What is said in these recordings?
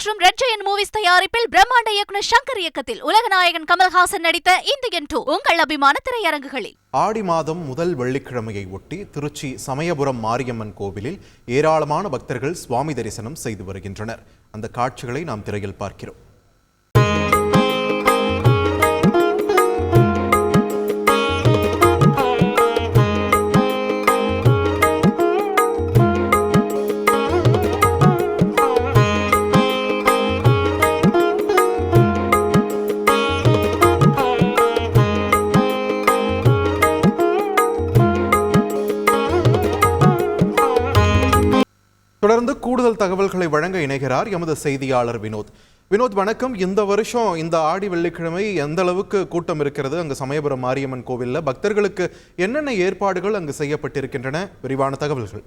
மற்றும் red Jayan movies தயாரிப்பில் பிரம்மாண்ட இயக்குனர் சங்கர் இயக்கத்தில் உலகநாயகன் கமல்ஹாசன் நடித்த இந்தியன் டூ உங்கள் அபிமான திரையரங்குகளில். ஆடி மாதம் முதல் வெள்ளிக்கிழமையை ஒட்டி திருச்சி சமயபுரம் மாரியம்மன் கோவிலில் ஏராளமான பக்தர்கள் சுவாமி தரிசனம் செய்து வருகின்றனர். அந்த காட்சிகளை நாம் திரையில் பார்க்கிறோம். தொடர்ந்து கூடுதல் தகவல்களை வழங்க இணைகிறார் எமது செய்தியாளர் வினோத். வினோத் வணக்கம். இந்த வருஷம் இந்த ஆடி வெள்ளிக்கிழமை எந்த அளவுக்கு கூட்டம் இருக்கிறது? அங்கு சமயபுரம் மாரியம்மன் கோவிலில் பக்தர்களுக்கு என்னென்ன ஏற்பாடுகள் அங்கு செய்யப்பட்டிருக்கின்றன? விரிவான தகவல்கள்.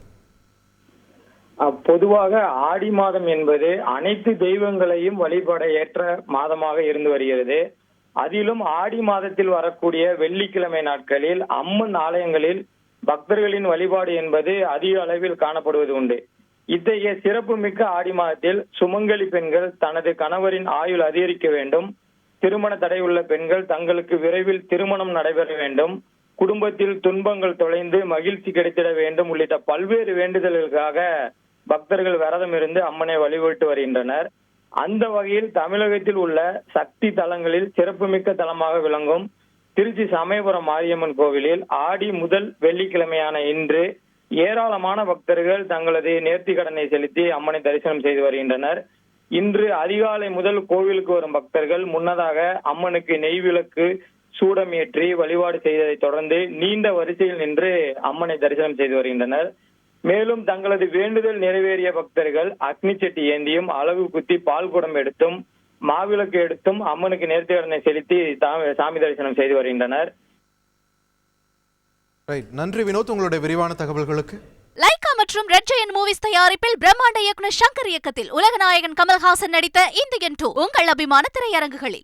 பொதுவாக ஆடி மாதம் என்பது அனைத்து தெய்வங்களையும் வழிபட ஏற்ற மாதமாக இருந்து வருகிறது. அதிலும் ஆடி மாதத்தில் வரக்கூடிய வெள்ளிக்கிழமை நாட்களில் அம்மன் ஆலயங்களில் பக்தர்களின் வழிபாடு என்பது அதிக அளவில் காணப்படுவது உண்டு. இத்தகைய சிறப்புமிக்க ஆடி மாதத்தில் சுமங்கலி பெண்கள் தனது கணவரின் ஆயுள் அதிகரிக்க வேண்டும். திருமண தடை உள்ள பெண்கள் தங்களுக்கு விரைவில் திருமணம் நடைபெற வேண்டும். குடும்பத்தில் துன்பங்கள் தொலைந்து மகிழ்ச்சி கிடைத்திட வேண்டும். உள்ளிட்ட பல்வேறு வேண்டுதல்களுக்காக பக்தர்கள் விரதம் இருந்து அம்மனை வழிபட்டு வருகின்றனர். அந்த வகையில் தமிழகத்தில் உள்ள சக்தி தலங்களில் சிறப்புமிக்க தலமாக விளங்கும் திருச்சி சமயபுரம் மாரியம்மன் கோவிலில் ஆடி முதல் வெள்ளிக்கிழமையான இன்று ஏராளமான பக்தர்கள் தங்களது நேர்த்தி கடனை செலுத்தி அம்மனை தரிசனம் செய்து வருகின்றனர். இன்று அதிகாலை முதல் கோவிலுக்கு வரும் பக்தர்கள் முன்னதாக அம்மனுக்கு நெய் விளக்கு சூடம் ஏற்றி வழிபாடு செய்ததைத் தொடர்ந்து நீண்ட வரிசையில் நின்று அம்மனை தரிசனம் செய்து வருகின்றனர். மேலும் தங்களது வேண்டுதல் நிறைவேறிய பக்தர்கள் அக்னி செட்டி ஏந்தியும் அளவு குத்தி பால் குடம் எடுத்தும் மாவிளக்கு எடுத்தும் அம்மனுக்கு நேர்த்தி கடனை செலுத்தி தா- சாமி தரிசனம் செய்து வருகின்றனர். ரைட் நன்றி வினோத் உங்களுடைய விரிவான தகவல்களுக்கு. லைகா மற்றும் ரெட் ஜெயன் மூவிஸ் தயாரிப்பில் பிரம்மாண்ட இயக்குனர் சங்கர் இயக்கத்தில் உலகநாயகன் கமல்ஹாசன் நடித்த இந்தியன் டூ உங்கள் அபிமான திரையரங்குகளில்.